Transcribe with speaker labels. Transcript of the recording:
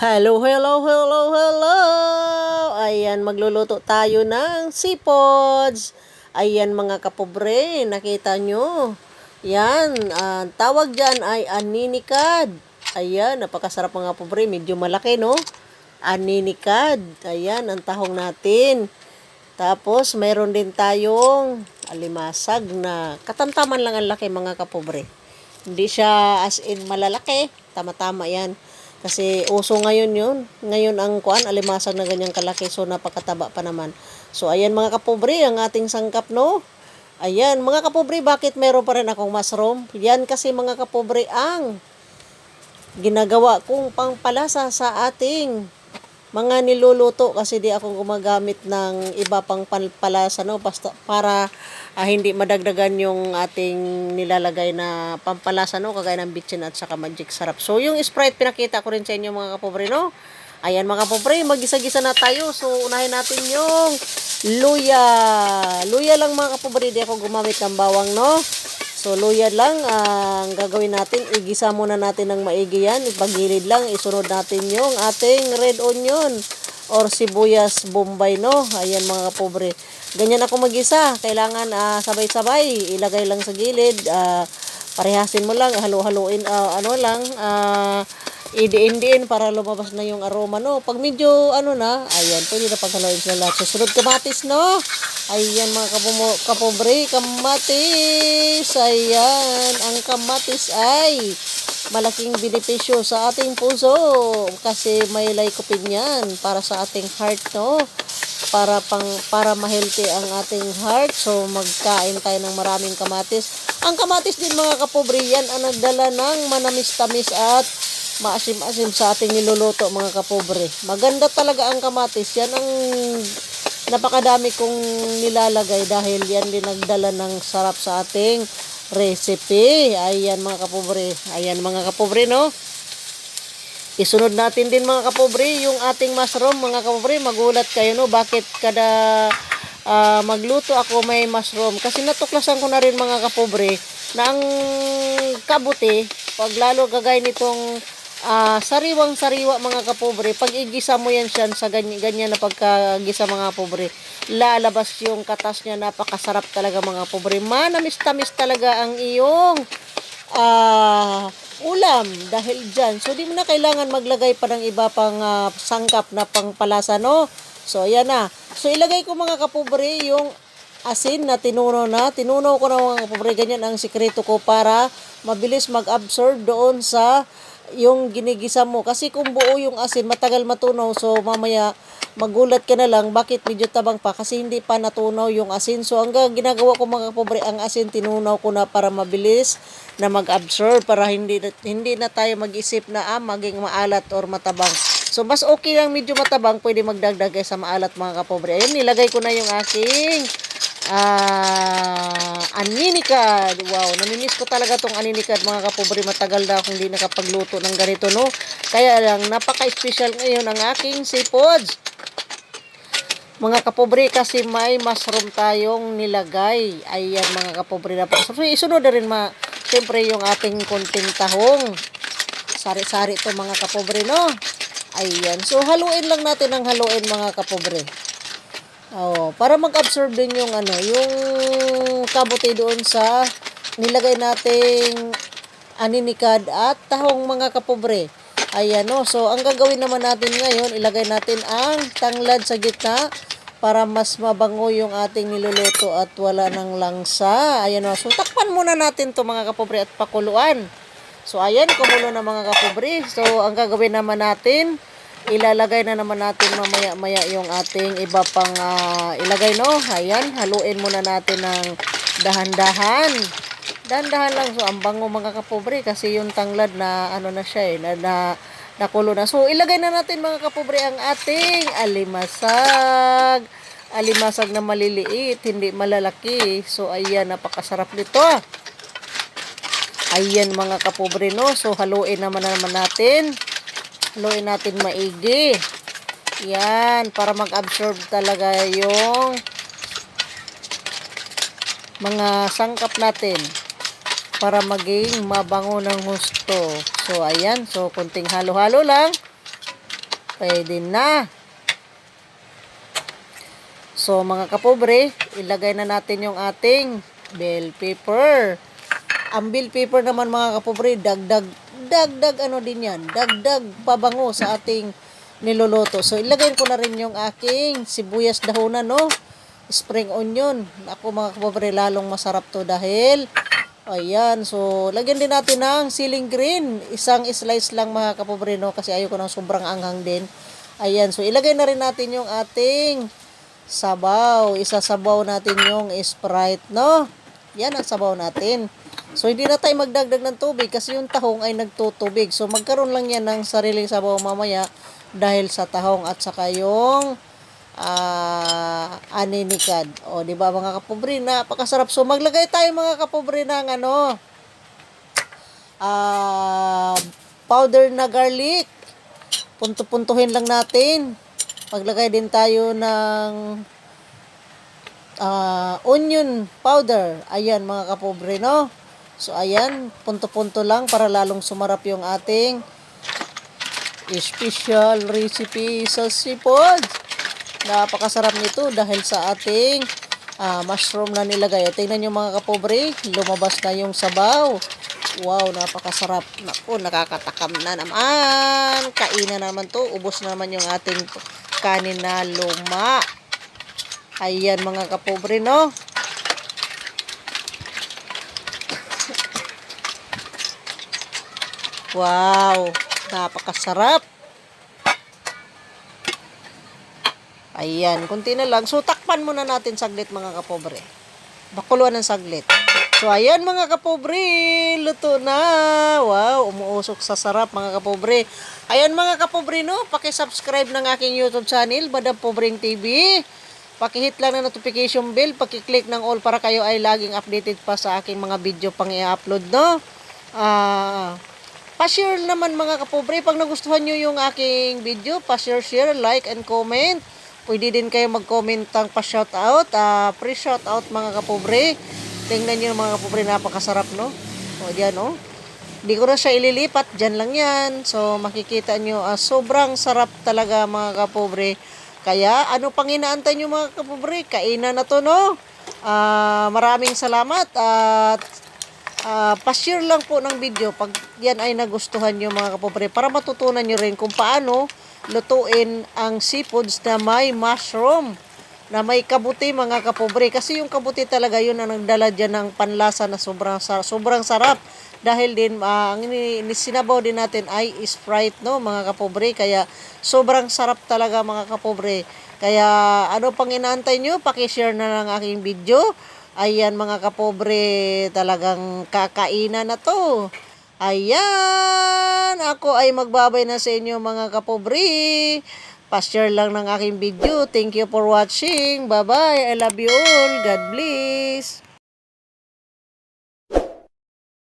Speaker 1: Hello, hello, hello, hello! Ayan, magluluto tayo ng seafods. Ayan mga kapobre, nakita nyo. Yan, ah, tawag dyan ay aninikad. Ayan, napakasarap mga pobre, medyo malaki no? Aninikad. Ayan, ang tahong natin. Tapos, mayroon din tayong alimasag na katamtaman lang ang laki mga kapobre. Hindi siya as in malalaki. Tama-tama yan. Kasi uso ngayon yun. Ngayon ang kuan, alimasag na ganyang kalaki. So, napakataba pa naman. So, ayan mga kapobre, ang ating sangkap, no? Ayan, mga kapobre, bakit meron pa rin akong mushroom? Yan kasi mga kapobre ang ginagawa kong pangpalasa sa ating mga niluluto kasi di ako gumagamit ng iba pang palpalasa no basta para ah, hindi madagdagan yung ating nilalagay na pampalasa no kagaya ng bitchin at saka magic sarap. So yung Sprite pinakita ko rin sa inyo mga kapobre no. Ayan mga kapobre, magisa-gisa na tayo. So unahin natin yung luya. Luya lang mga kapobre, di ako gumamit ng bawang no. So, luya lang ah, ang gagawin natin. Igisa muna natin ng maigi yan. Ipagilid lang. Isunod natin yung ating red onion or sibuyas bombay, no? Ayan mga kapobre. Ganyan ako magisa. Kailangan ah, sabay-sabay. Ilagay lang sa gilid. ah, parehasin mo lang. Halo-haloin. ah, ano lang. ah, idiin-diin para lumabas na yung aroma, no? Pag medyo, ano na, ayan, pwede na paghaloin sila lahat. Susunod kamatis, no? Ayan, mga kapobre, kamatis. Ayan, ang kamatis ay malaking benepisyo sa ating puso kasi may lycopene yan para sa ating heart, no? Para pang para ma-healthy ang ating heart. So magkain tayo ng maraming kamatis. Ang kamatis din mga kapobre yan ang nagdala ng manamis-tamis at maasim-asim sa ating niluluto mga kapobre. Maganda talaga ang kamatis. Yan ang napakadami kong nilalagay dahil yan din nagdala ng sarap sa ating recipe. Ayan mga kapobre. Ayan mga kapobre no. Isunod natin din mga kapobre yung ating mushroom mga kapobre. Magulat kayo no bakit kada ah, magluto ako may mushroom. Kasi natuklasan ko na rin mga kapobre na ang kabuti pag lalo gagay nitong ah, sariwang sariwa mga kapobre. Pag igisa mo yan siya sa ganyan, ganyan na pagkagisa mga pobre lalabas yung katas niya. Napakasarap talaga mga pobre. Manamis-tamis talaga ang iyong ah, ulam dahil dyan. So di mo na kailangan maglagay pa ng iba pang ah, sangkap na pangpalasa no? So ayan na. So ilagay ko mga kapobre yung asin na tinunaw na. Tinunaw ko na mga kapobre. Ganyan ang sikreto ko para mabilis mag-absorb doon sa yung ginigisa mo. Kasi kung buo yung asin, matagal matunaw. So, mamaya magulat ka na lang bakit medyo tabang pa kasi hindi pa natunaw yung asin. So, ang ginagawa ko mga kapobre, ang asin tinunaw ko na para mabilis na mag-absorb para hindi hindi na tayo mag-isip na ah, maging maalat or matabang. So, mas okay lang medyo matabang, pwede magdagdag sa maalat mga kapobre. Ayun, nilagay ko na yung aking ah aninikad. Wow, namimiss ko talaga tong aninikad mga kapobre. Matagal na akong hindi nakapagluto ng ganito, no? Kaya lang, napaka-special ngayon ang aking seafoods. Mga kapobre, kasi may mushroom tayong nilagay. Ayan, mga kapobre. So, isunod na rin, ma, siyempre, yung ating konting tahong. Sari-sari to mga kapobre, no? Ayan. So, haluin lang natin ang haluin, mga kapobre. Oh, para mag-absorb din yung ano, yung kabuti doon sa nilagay nating aninikad at tahong mga kapobre. Ayan no. So, ang gagawin naman natin ngayon, ilagay natin ang tanglad sa gitna para mas mabango yung ating niluluto at wala ng langsa. Ayan no. So, takpan muna natin to mga kapobre at pakuluan. So, ayan, kumulo na mga kapobre. So, ang gagawin naman natin, ilalagay na naman natin mamaya-maya yung ating iba pang ah, ilagay no. Ayan, haluin muna natin ng dahan-dahan. Dahan-dahan lang so ang bango mga kapobre kasi yung tanglad na ano na siya eh na, na nakulo na. So ilagay na natin mga kapobre ang ating alimasag. Alimasag na maliliit, hindi malalaki. So ayan, napakasarap nito. Ayan mga kapobre no. So haluin naman naman natin. Haluin natin maigi. Yan, para mag-absorb talaga yung mga sangkap natin para maging mabango ng husto. So, ayan. So, kunting halo-halo lang. Pwede na. So mga kapobre, ilagay na natin yung ating bell pepper. Ang bell pepper naman mga kapobre, dagdag, dagdag ano din yan, dagdag pabango sa ating niluluto. So ilagay ko na rin yung aking sibuyas dahunan, no? Spring onion. Ako mga kapobre, lalong masarap to dahil Ayan, so lagyan din natin ng ceiling green. Isang slice lang mga kapobre, no? Kasi ayoko ng sobrang anghang din. Ayan, so ilagay na rin natin yung ating sabaw. Isasabaw natin yung Sprite, no? Yan ang sabaw natin. So, hindi na tayo magdagdag ng tubig kasi yung tahong ay nagtutubig. So, magkaroon lang yan ng sariling sabaw mamaya dahil sa tahong at saka yung ah aninikad. O, di ba mga kapobre, napakasarap. So, maglagay tayo mga kapobre ng ano, ah powder na garlic. Punto-puntuhin lang natin. Maglagay din tayo ng ah, onion powder. Ayan mga kapobre, no? So, ayan, punto-punto lang para lalong sumarap yung ating special recipe sa sipod. Napakasarap nito dahil sa ating ah, mushroom na nilagay. Tingnan nyo mga kapobre, lumabas na yung sabaw. Wow, napakasarap. Naku, nakakatakam na naman. Kainan na naman to. Ubos na naman yung ating kanin na luma. Ayan mga kapobre, no? Wow, napakasarap. Ayan, kunti na lang. So, takpan muna natin saglit mga kapobre. Bakuluan ng saglit. So, ayan mga kapobre, luto na. Wow, umuusok sa sarap mga kapobre. Ayan mga kapobre, no? Paki-subscribe ng aking YouTube channel, Badang Pobreng TV. Paki-hit lang ng notification bell, paki-click ng all para kayo ay laging updated pa sa aking mga video pang i-upload, no? Ah, pa-share naman mga kapobre. Pag nagustuhan nyo yung aking video, pa-share, share, like, and comment. Pwede din kayo mag-comment ang pa-shoutout. Uh, pre-shoutout mga kapobre. Tingnan nyo mga kapobre, napakasarap, no? O, diyan, no? Hindi ko na siya ililipat. Diyan lang yan. So, makikita nyo, ah, sobrang sarap talaga mga kapobre. Kaya, ano pang inaantay nyo mga kapobre? Kainan na to, no? Ah, maraming salamat at Ah, pa-share lang po ng video pag yan ay nagustuhan nyo mga kapobre para matutunan nyo rin kung paano lutuin ang seafoods na may mushroom na may kabuti mga kapobre. Kasi yung kabuti talaga yun ang nagdala dyan ng panlasa na sobrang, sar- sobrang sarap. Dahil din ah, ang sinabaw din natin ay Sprite no mga kapobre? Kaya sobrang sarap talaga mga kapobre. Kaya ano pang inaantay nyo? Paki-share na lang aking video Ayan mga kapobre, talagang kakainan na to. Ayan, ako ay magbabay na sa inyo mga kapobre. Pa-share lang ng aking video. Thank you for watching. Bye-bye. I love you all. God bless.